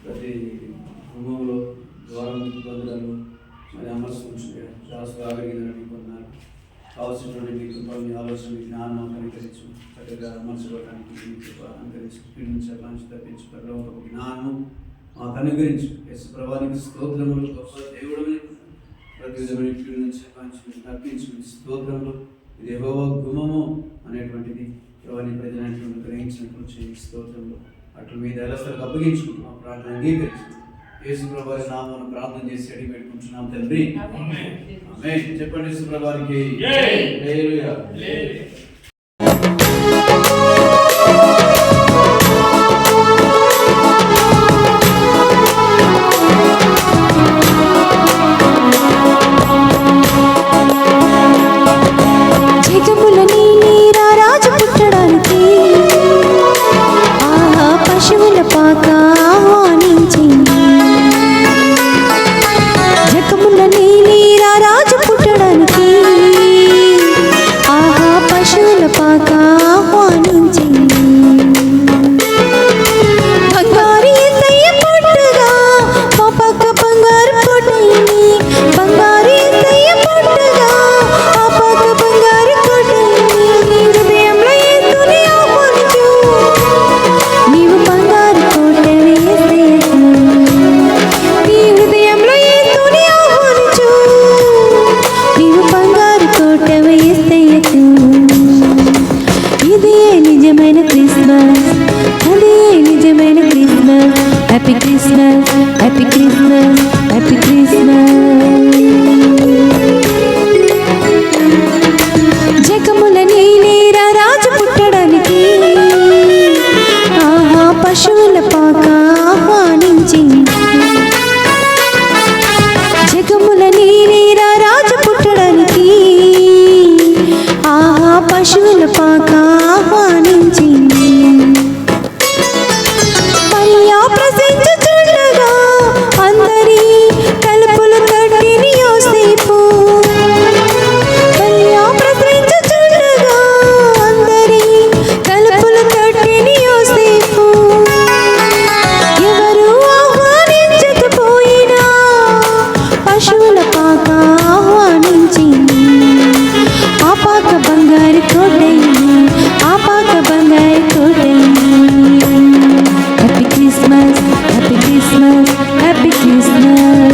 ప్రతి కుటుంబంలో ద్వారం ఇబ్బందులను మరి అమర్చుకుంటున్నారు రాసు ఆగలిగిందని పొందినారు కావాల్సినటువంటి మీ కృపల్ని ఆలోచన మీ జ్ఞానం కనికరించు చక్కగా అమర్చుకోవడానికి మీ కృప అనుకరించి పీడించాలని తప్పించు పరలోకపు జ్ఞానం మాకు అనుగ్రహించు యశు ప్రభానికి స్తోత్రములు గొప్ప దేవుడు ప్రతి విధమైన కీడు నుంచి కాంచి తప్పించు స్తోత్రములు. ఇది యెహోవా గుమము అనేటువంటిది ఎవరిని ప్రజలైనటువంటి గ్రహించినట్లు చేయి స్తోత్రములు. అట్లు మీద ఎలసరికి అప్పగించుకుంటున్నాం ప్రార్థన అంగీకరించు యేసు ప్రభావి నామను ప్రార్థన చేసి అడిగి పెట్టుకుంటున్నాం తండ్రి. చెప్పండి యేసు ఆహా పశువుల హ్యాపీ క్రిస్మస్ హ్యాపీ క్రిస్మస్ జగముల నీలేరా రాజు పుట్టడానికి. ఆహా పశువుల పాక ఆహ్వానించింది. జగముల నీరేరా రాజు పుట్టడానికి. ఆహా పశువుల Christmas, happy Christmas.